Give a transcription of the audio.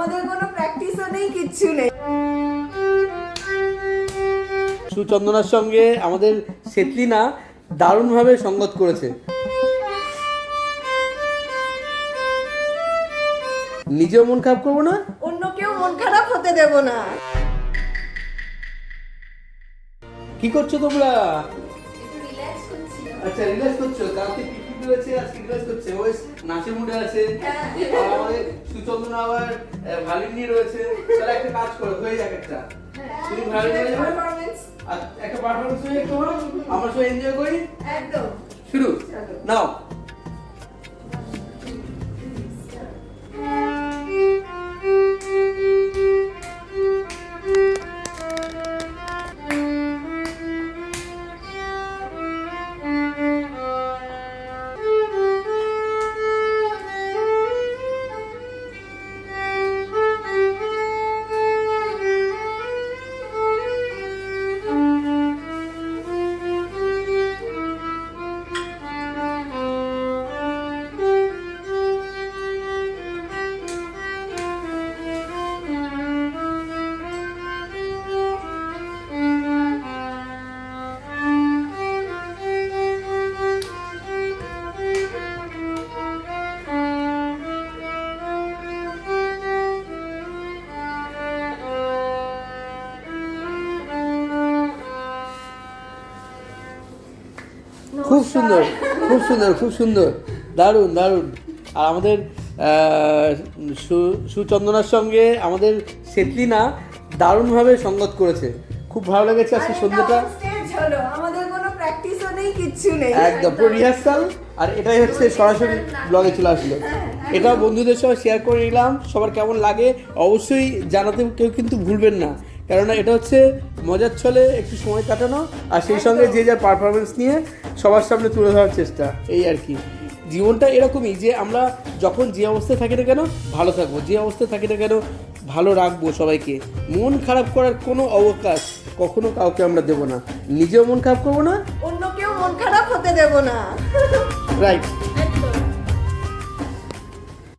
আমাদের কোনো প্র্যাকটিসও নেই কিচ্ছু নেই। সুচন্দনার সঙ্গে আমাদের সেতলিনা দারুণভাবে সঙ্গত করেছে। নিজেও মন খারাপ করব না? অন্য কেউ মন খারাপ হতে দেব না। কি করছ তোমরা? আচ্ছা রিল্যাক্স করছ। কালকে পিকনিক রয়েছে আজকে রিল্যাক্স করছে। ও নাচের মুডে আছে। আর আমাদের সুচন্দনা আবার ভালিন নিয়ে রয়েছে তাহলে একটা কাজ করো হয়ে যাক একটা। তুমি ভালিন যাবে একটা পারফরমেন্স হয়ে তোমার আমরা সবাই এনজয় করি? একদম। শুরু। নাও। খুব সুন্দর খুব সুন্দর খুব সুন্দর। দারুণ দারুণ। আর আমাদের সুচন্দনার সঙ্গে আমাদের সেতলিনা দারুণভাবে সঙ্গত করেছে। খুব ভালো লেগেছে আজকে সন্ধ্যাটা। আমাদের কোনো প্র্যাকটিসও নেই কিচ্ছু নেই। একদম পুরো রিহার্সাল আর এটাই হচ্ছে সরাসরি ব্লগে চলে আসলো। এটাও বন্ধুদের সঙ্গে শেয়ার করে নিলাম। সবার কেমন লাগে অবশ্যই জানাতে কেউ কিন্তু ভুলবেন না। কেননা এটা হচ্ছে মজার ছলে একটু সময় কাটানো আর সেই সঙ্গে যে যার পারফরমেন্স নিয়ে সবার সামনে তুলে ধরার চেষ্টা এই আর কি। জীবনটা এরকমই যে আমরা যখন যে অবস্থায় থাকি না কেন ভালো থাকব। যে অবস্থায় থাকি না কেন ভালো রাখব সবাইকে। মন খারাপ করার কোনো অবকাশ কখনো কাউকে আমরা দেবো না। নিজেও মন খারাপ করব না। অন্য কেউ মন খারাপ হতে দেব না। রাইট